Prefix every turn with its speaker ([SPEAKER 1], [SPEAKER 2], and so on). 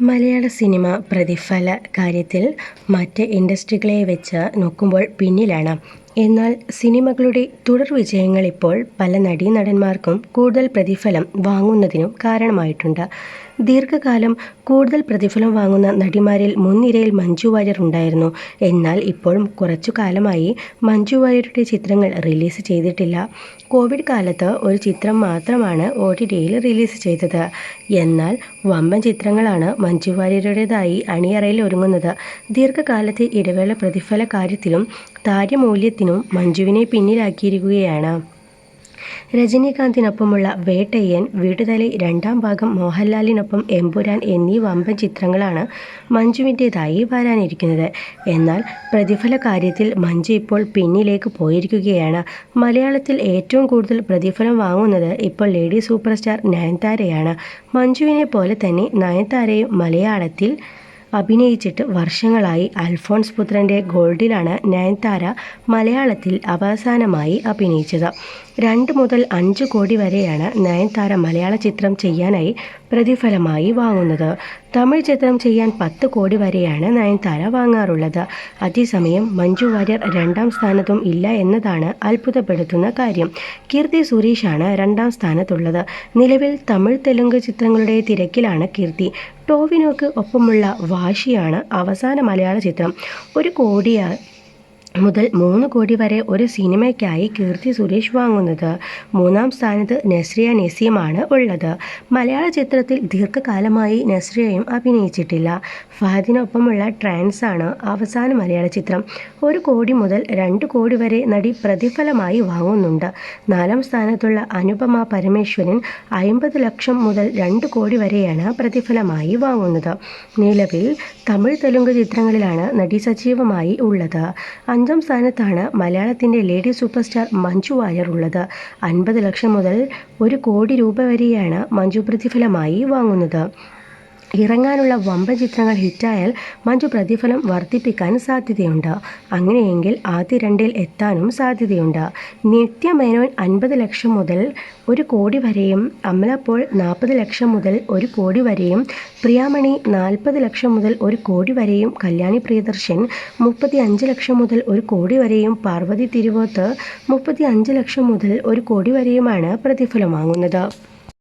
[SPEAKER 1] മലയാള cinema പ്രതിഫല കാര്യത്തിൽ മറ്റ് ഇൻഡസ്ട്രികളെ വെച്ച് നോക്കുമ്പോൾ പിന്നിലാണ്. എന്നാൽ സിനിമകളുടെ തുടർ വിജയങ്ങൾ ഇപ്പോൾ പല നടീനടന്മാർക്കും കൂടുതൽ പ്രതിഫലം വാങ്ങുന്നതിനും കാരണമായിട്ടുണ്ട്. ദീർഘകാലം കൂടുതൽ പ്രതിഫലം വാങ്ങുന്ന നടിമാരിൽ മുൻനിരയിൽ മഞ്ജു വാര്യർ ഉണ്ടായിരുന്നു. എന്നാൽ ഇപ്പോഴും കുറച്ചു കാലമായി മഞ്ജു വാര്യരുടെ ചിത്രങ്ങൾ റിലീസ് ചെയ്തിട്ടില്ല. കോവിഡ് കാലത്ത് ഒരു ചിത്രം മാത്രമാണ് ഒടിടിയിൽ റിലീസ് ചെയ്തത്. എന്നാൽ വമ്പൻ ചിത്രങ്ങളാണ് മഞ്ജു വാര്യരുടേതായി അണിയറയിൽ ഒരുങ്ങുന്നത്. ദീർഘകാലത്തെ ഇടവേള പ്രതിഫല കാര്യത്തിലും താരമൂല്യത്തിനും മഞ്ജുവിനെ പിന്നിലാക്കിയിരിക്കുകയാണ്. രജനീകാന്തിനൊപ്പമുള്ള വേട്ടയ്യൻ, വീട്ടുതലി രണ്ടാം ഭാഗം, മോഹൻലാലിനൊപ്പം എമ്പുരാൻ എന്നീ വമ്പൻ ചിത്രങ്ങളാണ് മഞ്ജുവിന്റെതായി വരാനിരിക്കുന്നത്. എന്നാൽ പ്രതിഫല കാര്യത്തിൽ മഞ്ജു ഇപ്പോൾ പിന്നിലേക്ക് പോയിരിക്കുകയാണ്. മലയാളത്തിൽ ഏറ്റവും കൂടുതൽ പ്രതിഫലം വാങ്ങുന്നത് ഇപ്പോൾ ലേഡി സൂപ്പർ സ്റ്റാർ നയൻതാരയാണ്. മഞ്ജുവിനെ പോലെ തന്നെ നയൻതാരയും മലയാളത്തിൽ അഭിനയിച്ചിട്ട് വർഷങ്ങളായി. അൽഫോൺസ് പുത്രന്റെ ഗോൾഡിലാണ് നയൻതാര മലയാളത്തിൽ അവസാനമായി അഭിനയിച്ചത്. രണ്ട് മുതൽ അഞ്ച് കോടി വരെയാണ് നയൻതാര മലയാള ചിത്രം ചെയ്യാനായി പ്രതിഫലമായി വാങ്ങുന്നത്. തമിഴ് ചിത്രം ചെയ്യാൻ പത്ത് കോടി വരെയാണ് നയൻതാര വാങ്ങാറുള്ളത്. അതേസമയം മഞ്ജു വാര്യർ രണ്ടാം സ്ഥാനത്തും ഇല്ല എന്നതാണ് അത്ഭുതപ്പെടുത്തുന്ന കാര്യം. കീർത്തി സുരേഷാണ് രണ്ടാം സ്ഥാനത്തുള്ളത്. നിലവിൽ തമിഴ്, തെലുങ്ക് ചിത്രങ്ങളുടെ തിരക്കിലാണ് കീർത്തി. ടോവിനോക്ക് ഒപ്പമുള്ള വാശിയാണ് അവസാന മലയാള ചിത്രം. ഒരു കോടി മുതൽ മൂന്ന് കോടി വരെ ഒരു സിനിമയ്ക്കായി കീർത്തി സുരേഷ് വാങ്ങുന്നത്. മൂന്നാം സ്ഥാനത്ത് നസ്രിയ നസീമാണ് ഉള്ളത്. മലയാള ചിത്രത്തിൽ ദീർഘകാലമായി നസ്രിയയും അഭിനയിച്ചിട്ടില്ല. ഫഹദിനൊപ്പമുള്ള ട്രാൻസാണ് അവസാന മലയാള ചിത്രം. ഒരു കോടി മുതൽ രണ്ട് കോടി വരെ നടി പ്രതിഫലമായി വാങ്ങുന്നുണ്ട്. നാലാം സ്ഥാനത്തുള്ള അനുപമ പരമേശ്വരൻ അമ്പത് ലക്ഷം മുതൽ രണ്ട് കോടി വരെയാണ് പ്രതിഫലമായി വാങ്ങുന്നത്. നിലവിൽ തമിഴ്, തെലുങ്ക് ചിത്രങ്ങളിലാണ് നടി സജീവമായി ഉള്ളത്. അഞ്ചാം സ്ഥാനത്താണ് മലയാളത്തിന്റെ lady super star Manju Warrier ഉള്ളത്. അൻപത് ലക്ഷം മുതൽ ഒരു കോടി രൂപ വരെയാണ് മഞ്ജു പ്രതിഫലമായി വാങ്ങുന്നത്. ഇറങ്ങാനുള്ള വമ്പൻ ചിത്രങ്ങൾ ഹിറ്റായാൽ മഞ്ജു പ്രതിഫലം വർദ്ധിപ്പിക്കാൻ സാധ്യതയുണ്ട്. അങ്ങനെയെങ്കിൽ ആദ്യ രണ്ടിൽ എത്താനും സാധ്യതയുണ്ട്. നിത്യ മേനോൻ അൻപത് ലക്ഷം മുതൽ ഒരു കോടി വരെയും, അമല പോൾ നാൽപ്പത് ലക്ഷം മുതൽ ഒരു കോടി വരെയും, പ്രിയാമണി നാൽപ്പത് ലക്ഷം മുതൽ ഒരു കോടി വരെയും, കല്യാണി പ്രിയദർശൻ മുപ്പത്തി അഞ്ച് ലക്ഷം മുതൽ ഒരു കോടി വരെയും, പാർവതി തിരുവോത്ത് മുപ്പത്തി അഞ്ച് ലക്ഷം മുതൽ ഒരു കോടി വരെയുമാണ് പ്രതിഫലം വാങ്ങുന്നത്.